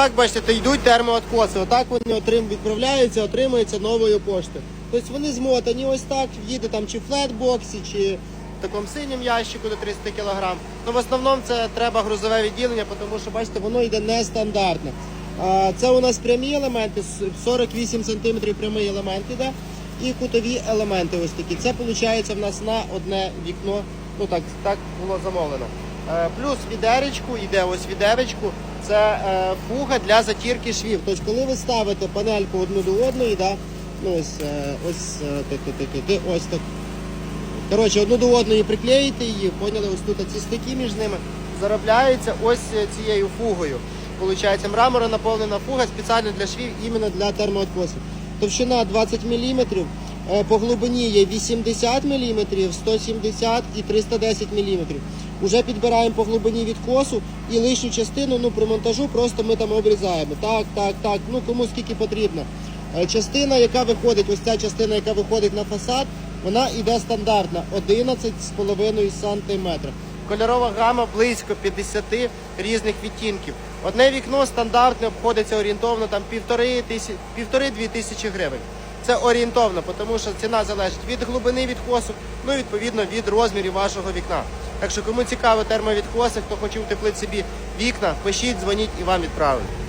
Так, бачите, йдуть термооткоси. Отак вони отрим, відправляються, отримуються новою поштою. Тобто вони змотані ось так, їде там чи в флетбоксі, чи в такому синьому ящику до 300 кг. Ну, в основному це треба грузове відділення, тому що бачите, воно йде нестандартне. Це у нас прямі елементи, 48 см прямий елемент іде, і кутові елементи ось такі. Це виходить в нас на одне вікно. Ну так, так було замовлено. Е, Плюс відеречку, йде ось відеречку, це е, фуга для затірки швів. Тобто, коли ви ставите панельку одну до одної, да, ну ось, е, ось, ти, ти, ти, ось так. Коротше, одну до одної приклеїте її, поняли, ось тут ці стики між ними заробляються ось цією фугою. Получається, мрамора наповнена фуга спеціально для швів, іменно для термооткосів. Товщина 20 мм, по глибині є 80 мм, 170 і 310 мм. Уже підбираємо по глибині відкосу і лишню частину ну, при монтажу просто ми там обрізаємо. Так, так, так, ну кому скільки потрібно. Е, Частина, яка виходить, ось ця частина, яка виходить на фасад, вона йде стандартна 11,5 см. Кольорова гама близько 50 різних відтінків. Одне вікно стандартне обходиться орієнтовно там півтори-дві тисячі гривень. Це орієнтовно, тому що ціна залежить від глибини відкосу, ну і відповідно від розмірів вашого вікна. Так що кому цікаво термовідкоси, хто хоче утеплити собі вікна, пишіть, дзвоніть і вам відправлять.